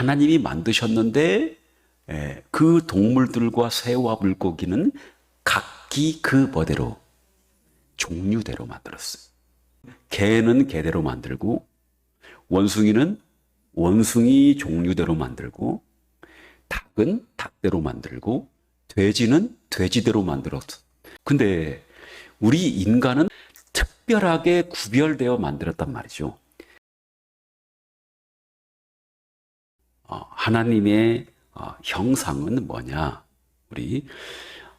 하나님이 만드셨는데 예, 그 동물들과 새와 물고기는 각기 그 뭐대로 종류대로 만들었어요. 개는 개대로 만들고 원숭이는 원숭이 종류대로 만들고 닭은 닭대로 만들고 돼지는 돼지대로 만들었어. 근데 우리 인간은 특별하게 구별되어 만들었단 말이죠. 하나님의 어, 형상은 뭐냐? 우리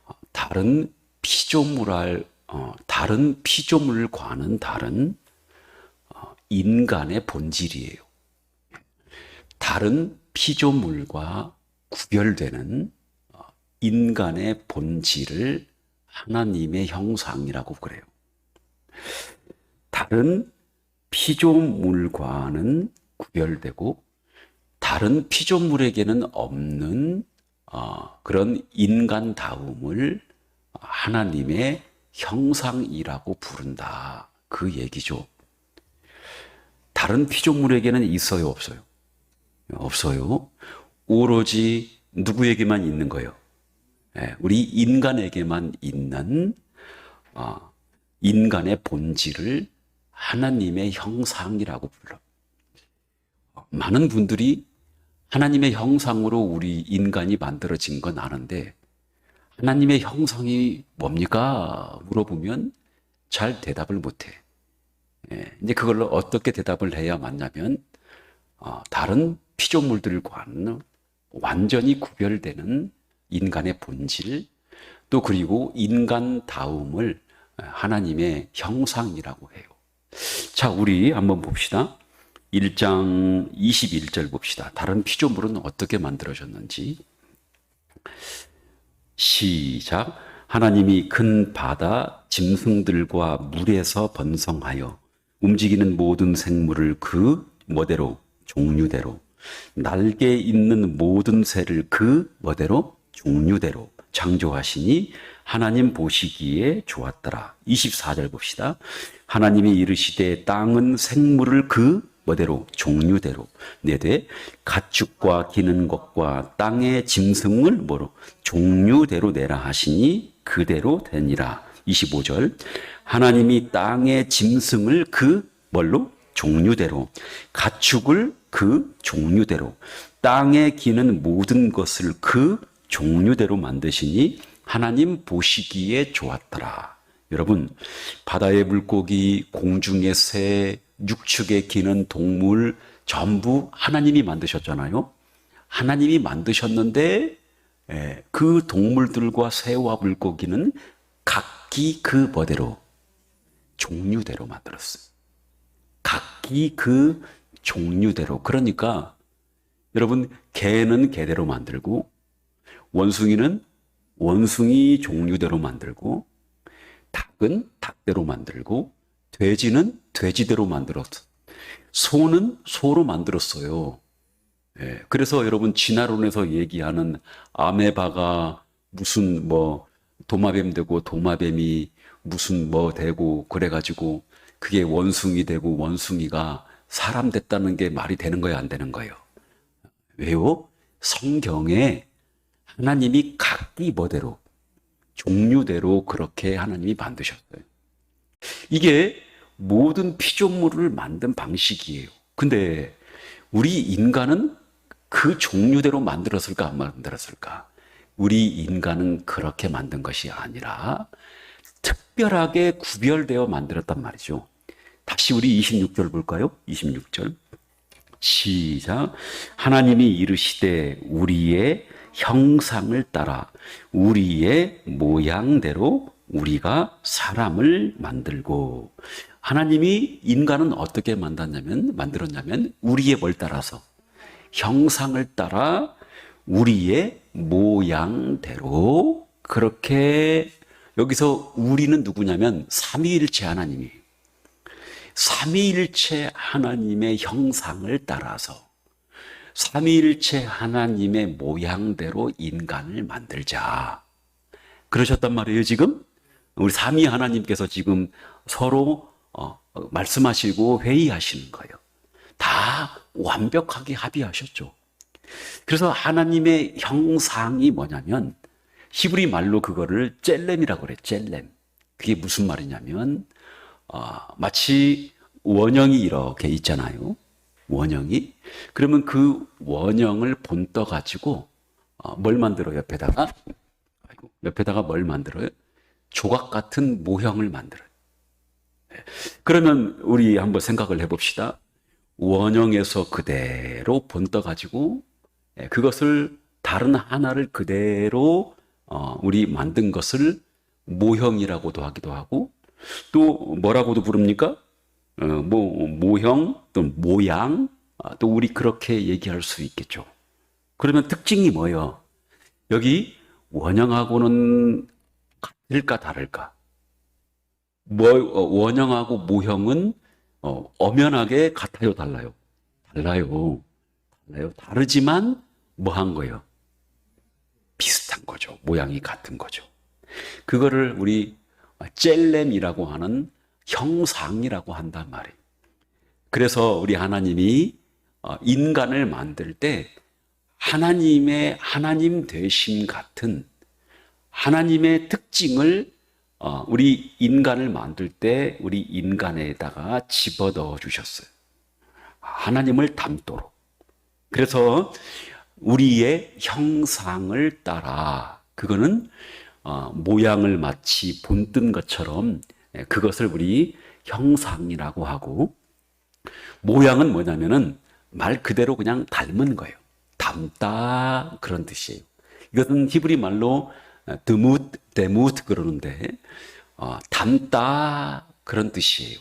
어, 다른 피조물할 어, 다른 피조물과는 다른 어, 인간의 본질이에요. 다른 피조물과 구별되는 어, 인간의 본질을 하나님의 형상이라고 그래요. 다른 피조물과는 구별되고 다른 피조물에게는 없는 어, 그런 인간다움을 하나님의 형상이라고 부른다. 그 얘기죠. 다른 피조물에게는 있어요, 없어요? 없어요. 오로지 누구에게만 있는 거예요? 예, 우리 인간에게만 있는 어, 인간의 본질을 하나님의 형상이라고 불러. 많은 분들이 하나님의 형상으로 우리 인간이 만들어진 건 아는데 하나님의 형상이 뭡니까? 물어보면 잘 대답을 못해. 예, 이제 그걸로 어떻게 대답을 해야 맞냐면 어, 다른 피조물들과는 완전히 구별되는 인간의 본질 또 그리고 인간다움을 하나님의 형상이라고 해요. 자, 우리 한번 봅시다. 1장 21절 봅시다. 다른 피조물은 어떻게 만들어졌는지. 시작. 하나님이 큰 바다 짐승들과 물에서 번성하여 움직이는 모든 생물을 그 뭐대로 종류대로 날개 있는 모든 새를 그 뭐대로 종류대로 창조하시니 하나님 보시기에 좋았더라. 24절 봅시다. 하나님이 이르시되 땅은 생물을 그 뭐대로 종류대로. 내되 가축과 기는 것과 땅의 짐승을 뭐로 종류대로 내라 하시니 그대로 되니라. 25절. 하나님이 땅의 짐승을 그 뭘로? 종류대로. 가축을 그 종류대로. 땅에 기는 모든 것을 그 종류대로 만드시니 하나님 보시기에 좋았더라. 여러분, 바다의 물고기, 공중의 새, 육축에 기는 동물 전부 하나님이 만드셨잖아요. 하나님이 만드셨는데 예, 그 동물들과 새와 물고기는 각기 그 뭐대로 종류대로 만들었어요. 각기 그 종류대로. 그러니까 여러분 개는 개대로 만들고 원숭이는 원숭이 종류대로 만들고 닭은 닭대로 만들고 돼지는 돼지대로 만들었어. 소는 소로 만들었어요. 예, 그래서 여러분 진화론에서 얘기하는 아메바가 무슨 뭐 도마뱀 되고 도마뱀이 무슨 뭐 되고 그래가지고 그게 원숭이 되고 원숭이가 사람 됐다는 게 말이 되는 거예요, 안 되는 거예요? 왜요? 성경에 하나님이 각기 뭐대로 종류대로 그렇게 하나님이 만드셨어요. 이게 모든 피조물을 만든 방식이에요. 근데 우리 인간은 그 종류대로 만들었을까 안 만들었을까? 우리 인간은 그렇게 만든 것이 아니라 특별하게 구별되어 만들었단 말이죠. 다시 우리 26절 볼까요? 26절. 시작. 하나님이 이르시되 우리의 형상을 따라 우리의 모양대로 우리가 사람을 만들고 하나님이 인간은 어떻게 만들었냐면 만들었냐면 우리의 뭘 따라서 형상을 따라 우리의 모양대로 그렇게 여기서 우리는 누구냐면 삼위일체 하나님이 삼위일체 하나님의 형상을 따라서 삼위일체 하나님의 모양대로 인간을 만들자. 그러셨단 말이에요, 지금? 우리 삼위 하나님께서 지금 서로 어, 말씀하시고 회의하시는 거예요. 다 완벽하게 합의하셨죠. 그래서 하나님의 형상이 뭐냐면 히브리 말로 그거를 젤렘이라고 그래. 젤렘. 그게 무슨 말이냐면 어, 마치 원형이 이렇게 있잖아요. 원형이 그러면 그 원형을 본떠 가지고 어, 뭘 만들어 옆에다가 아이고, 옆에다가 뭘 만들어요? 조각 같은 모형을 만들어요. 네. 그러면 우리 한번 생각을 해봅시다. 원형에서 그대로 본떠 가지고 예, 그것을 다른 하나를 그대로 어, 우리 만든 것을 모형이라고도 하기도 하고 또 뭐라고도 부릅니까? 어, 뭐 모형 또 모양 아, 또 우리 그렇게 얘기할 수 있겠죠. 그러면 특징이 뭐예요? 여기 원형하고는 같을까 다를까? 뭐 어, 원형하고 모형은 어, 엄연하게 같아요, 달라요? 달라요. 달라요. 다르지만 뭐 한 거예요? 비슷한 거죠. 모양이 같은 거죠. 그거를 우리 젤렘이라고 하는 형상이라고 한단 말이에요. 그래서 우리 하나님이 어, 인간을 만들 때 하나님의 하나님 되심 같은 하나님의 특징을 어, 우리 인간을 만들 때 우리 인간에다가 집어넣어 주셨어요. 하나님을 닮도록. 그래서 우리의 형상을 따라 그거는 어, 모양을 마치 본뜬 것처럼 예, 그것을 우리 형상이라고 하고 모양은 뭐냐면은 말 그대로 그냥 닮은 거예요. 닮다 그런 뜻이에요. 이것은 히브리 말로 드무트 데무트 그러는데 어, 닮다 그런 뜻이에요.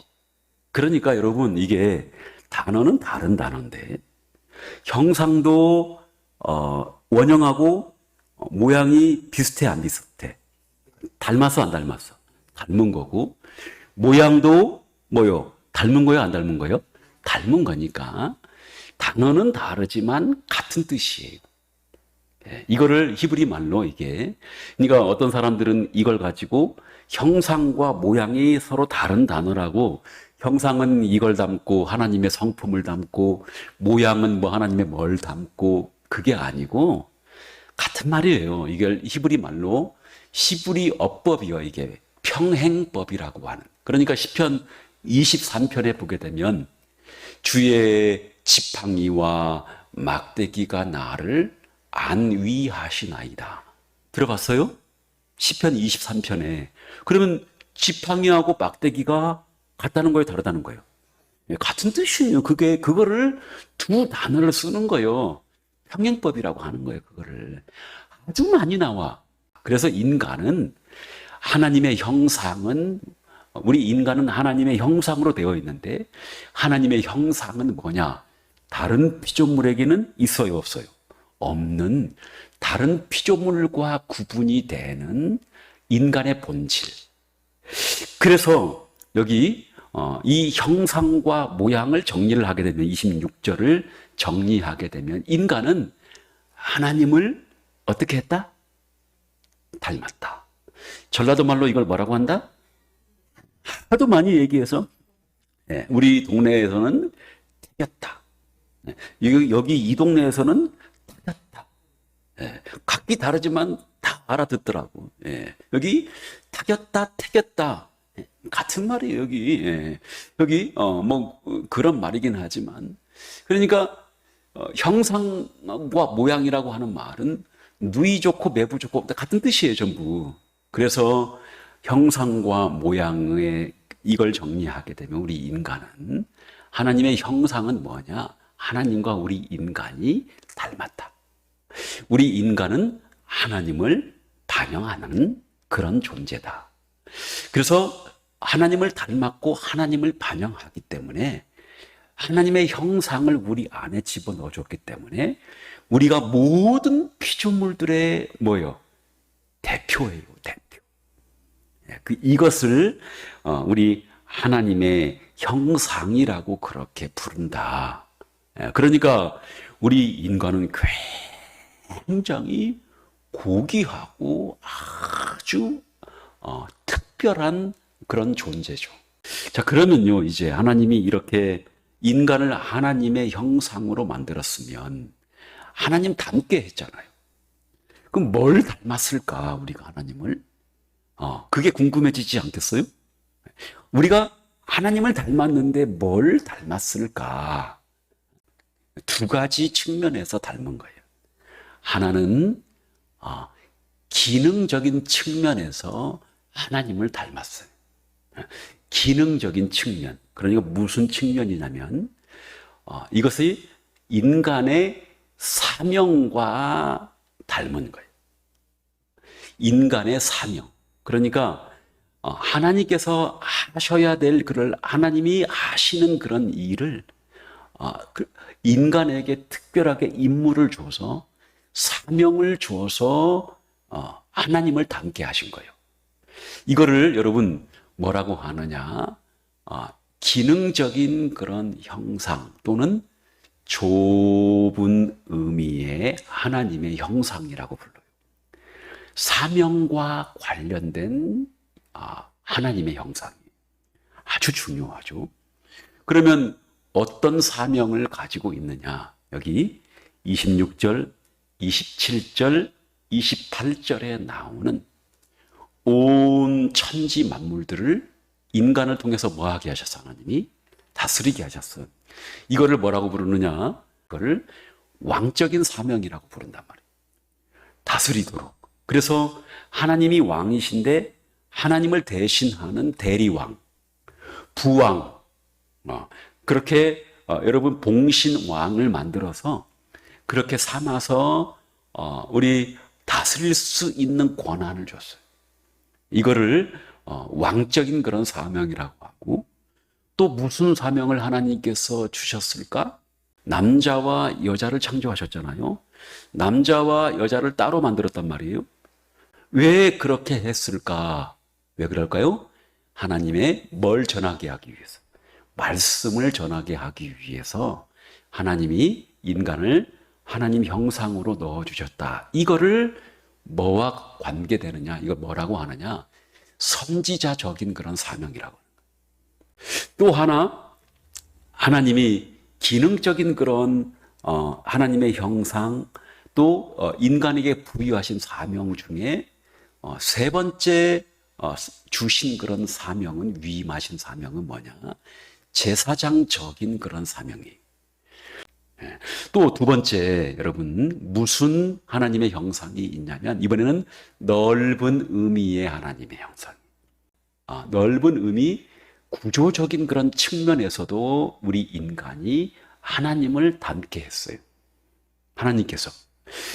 그러니까 여러분 이게 단어는 다른 단어인데 형상도 어, 원형하고 어, 모양이 비슷해 안 비슷해? 닮았어 안 닮았어? 닮은 거고 모양도 뭐요? 닮은 거요 안 닮은 거요? 닮은 거니까 단어는 다르지만 같은 뜻이에요. 예, 이거를 히브리 말로 이게 그러니까 어떤 사람들은 이걸 가지고 형상과 모양이 서로 다른 단어라고 형상은 이걸 담고 하나님의 성품을 담고 모양은 뭐 하나님의 뭘 담고 그게 아니고 같은 말이에요. 이걸 히브리 말로 히브리 어법이요. 이게 평행법이라고 하는. 그러니까 시편 23편에 보게 되면 주의 지팡이와 막대기가 나를 안위하시나이다. 들어봤어요? 시편 23편에. 그러면 지팡이하고 막대기가 같다는 거예요, 다르다는 거예요? 예, 같은 뜻이에요. 그게 그거를 두 단어를 쓰는 거예요. 평행법이라고 하는 거예요, 그거를. 아주 많이 나와. 그래서 인간은 하나님의 형상은 우리 인간은 하나님의 형상으로 되어 있는데 하나님의 형상은 뭐냐? 다른 피조물에게는 있어요, 없어요? 없는 다른 피조물과 구분이 되는 인간의 본질. 그래서 여기 어, 이 형상과 모양을 정리를 하게 되면 26절을 정리하게 되면 인간은 하나님을 어떻게 했다? 닮았다. 전라도 말로 이걸 뭐라고 한다? 하도 많이 얘기해서 예, 우리 동네에서는 태겼다. 예, 여기, 이 동네에서는. 예, 각기 다르지만 다 알아듣더라고. 예, 여기 타겼다, 태겼다. 예, 같은 말이에요, 여기. 예, 여기, 어, 뭐, 그런 말이긴 하지만. 그러니까, 어, 형상과 모양이라고 하는 말은 누이 좋고 매부 좋고 같은 뜻이에요, 전부. 그래서 형상과 모양의 이걸 정리하게 되면 우리 인간은 하나님의 형상은 뭐냐? 하나님과 우리 인간이 닮았다. 우리 인간은 하나님을 반영하는 그런 존재다. 그래서 하나님을 닮았고 하나님을 반영하기 때문에 하나님의 형상을 우리 안에 집어넣어 줬기 때문에 우리가 모든 피조물들의 뭐요? 대표예요, 대표. 예, 그 이것을 어, 우리 하나님의 형상이라고 그렇게 부른다. 예, 그러니까 우리 인간은 굉장히 고귀하고 아주 어, 특별한 그런 존재죠. 자, 그러면요, 이제 하나님이 이렇게 인간을 하나님의 형상으로 만들었으면 하나님 닮게 했잖아요. 그럼 뭘 닮았을까, 우리가 하나님을? 어, 그게 궁금해지지 않겠어요? 우리가 하나님을 닮았는데 뭘 닮았을까? 두 가지 측면에서 닮은 거예요. 하나는 어, 기능적인 측면에서 하나님을 닮았어요. 기능적인 측면. 그러니까 무슨 측면이냐면 어, 이것이 인간의 사명과 닮은 거예요. 인간의 사명. 그러니까 어, 하나님께서 하셔야 될 그를 하나님이 하시는 그런 일을 어, 그 인간에게 특별하게 임무를 줘서 사명을 주어서 어, 하나님을 닮게 하신 거예요. 이거를 여러분 뭐라고 하느냐? 어, 기능적인 그런 형상 또는 좁은 의미의 하나님의 형상이라고 불러요. 사명과 관련된 아, 하나님의 형상이 아주 중요하죠. 그러면 어떤 사명을 가지고 있느냐? 여기 26절, 27절, 28절에 나오는 온 천지 만물들을 인간을 통해서 뭐 하게 하셨어, 하나님이? 다스리게 하셨어. 이거를 뭐라고 부르느냐? 그거를 왕적인 사명이라고 부른단 말이에요. 다스리도록. 그래서 하나님이 왕이신데 하나님을 대신하는 대리왕, 부왕, 어, 그렇게 어, 여러분 봉신왕을 만들어서 그렇게 삼아서 어, 우리 다스릴 수 있는 권한을 줬어요. 이거를 어, 왕적인 그런 사명이라고 하고 또 무슨 사명을 하나님께서 주셨을까? 남자와 여자를 창조하셨잖아요. 남자와 여자를 따로 만들었단 말이에요. 왜 그렇게 했을까? 왜 그럴까요? 하나님의 뭘 전하게 하기 위해서. 말씀을 전하게 하기 위해서 하나님이 인간을 하나님 형상으로 넣어주셨다. 이거를 뭐와 관계되느냐? 이거 뭐라고 하느냐? 선지자적인 그런 사명이라고. 또 하나, 하나님이 기능적인 그런, 어, 하나님의 형상, 또, 어, 인간에게 부여하신 사명 중에, 어, 세 번째, 어, 주신 그런 사명은, 위임하신 사명은 뭐냐? 제사장적인 그런 사명이. 또 두 번째, 여러분, 무슨 하나님의 형상이 있냐면, 이번에는 넓은 의미의 하나님의 형상. 아, 넓은 의미, 구조적인 그런 측면에서도 우리 인간이 하나님을 닮게 했어요. 하나님께서.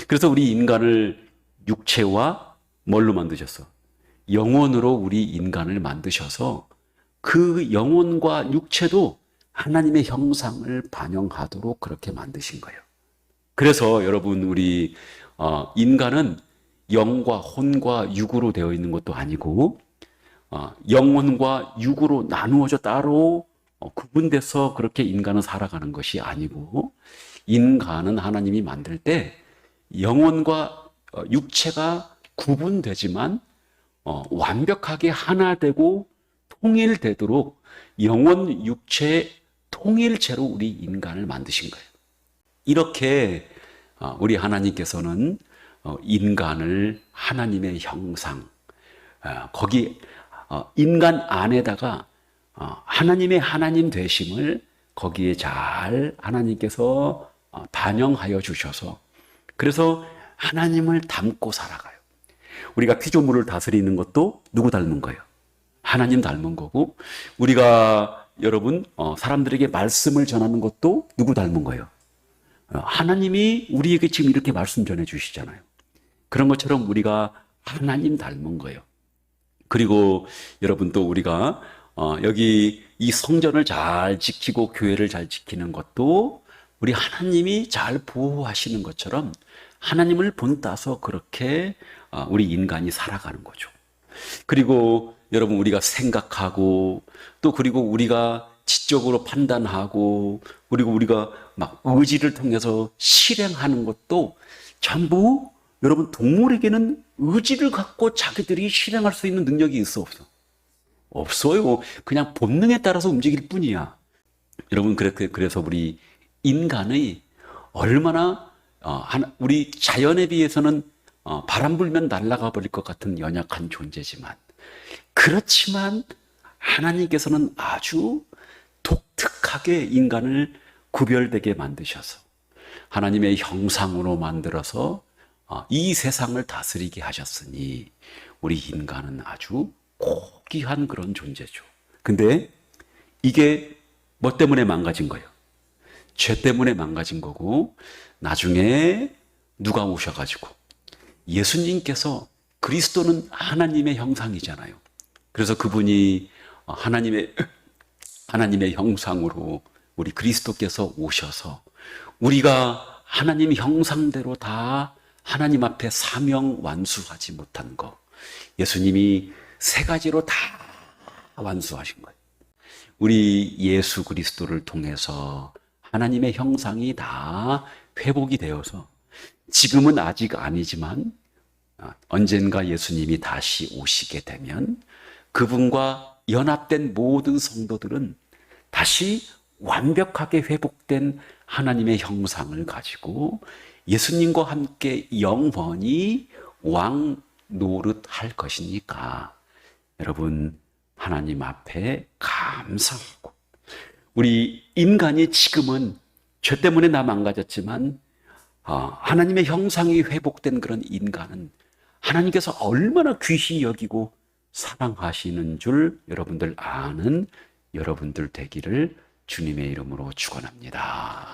그래서 우리 인간을 육체와 뭘로 만드셨어? 영혼으로 우리 인간을 만드셔서 그 영혼과 육체도 하나님의 형상을 반영하도록 그렇게 만드신 거예요. 그래서 여러분 우리 어, 인간은 영과 혼과 육으로 되어 있는 것도 아니고 어, 영혼과 육으로 나누어져 따로 어, 구분돼서 그렇게 인간은 살아가는 것이 아니고 인간은 하나님이 만들 때 영혼과 어, 육체가 구분되지만 어, 완벽하게 하나 되고 통일되도록 영혼 육체 통일체로 우리 인간을 만드신 거예요. 이렇게 어, 우리 하나님께서는 어, 인간을 하나님의 형상 어, 거기 어, 인간 안에다가 어, 하나님의 하나님 되심을 거기에 잘 하나님께서 어, 반영하여 주셔서 그래서 하나님을 닮고 살아가요. 우리가 피조물을 다스리는 것도 누구 닮은 거예요? 하나님 닮은 거고 우리가 여러분 어, 사람들에게 말씀을 전하는 것도 누구 닮은 거예요? 어, 하나님이 우리에게 지금 이렇게 말씀 전해 주시잖아요. 그런 것처럼 우리가 하나님 닮은 거예요. 그리고 여러분 또 우리가 어, 여기 이 성전을 잘 지키고 교회를 잘 지키는 것도 우리 하나님이 잘 보호하시는 것처럼 하나님을 본따서 그렇게 어, 우리 인간이 살아가는 거죠. 그리고 여러분 우리가 생각하고 또 그리고 우리가 지적으로 판단하고 그리고 우리가 막 의지를 통해서 실행하는 것도 전부 여러분 동물에게는 의지를 갖고 자기들이 실행할 수 있는 능력이 있어 없어? 없어요. 그냥 본능에 따라서 움직일 뿐이야. 여러분 그렇게 그래서 우리 인간의 얼마나 어, 우리 자연에 비해서는 어, 바람 불면 날아가 버릴 것 같은 연약한 존재지만 그렇지만 하나님께서는 아주 독특하게 인간을 구별되게 만드셔서 하나님의 형상으로 만들어서 어, 이 세상을 다스리게 하셨으니 우리 인간은 아주 고귀한 그런 존재죠. 근데 이게 뭐 때문에 망가진 거예요? 죄 때문에 망가진 거고 나중에 누가 오셔가지고 예수님께서 그리스도는 하나님의 형상이잖아요. 그래서 그분이 어, 하나님의 하나님의 형상으로 우리 그리스도께서 오셔서 우리가 하나님 형상대로 다 하나님 앞에 사명 완수하지 못한 거 예수님이 세 가지로 다 완수하신 거예요. 우리 예수 그리스도를 통해서 하나님의 형상이 다 회복이 되어서 지금은 아직 아니지만 아, 언젠가 예수님이 다시 오시게 되면 그분과 연합된 모든 성도들은 다시 완벽하게 회복된 하나님의 형상을 가지고 예수님과 함께 영원히 왕 노릇할 것이니까. 여러분 하나님 앞에 감사하고. 우리 인간이 지금은 죄 때문에 나 망가졌지만 아, 하나님의 형상이 회복된 그런 인간은 하나님께서 얼마나 귀히 여기고 사랑하시는 줄 여러분들 아는 여러분들 되기를 주님의 이름으로 축원합니다.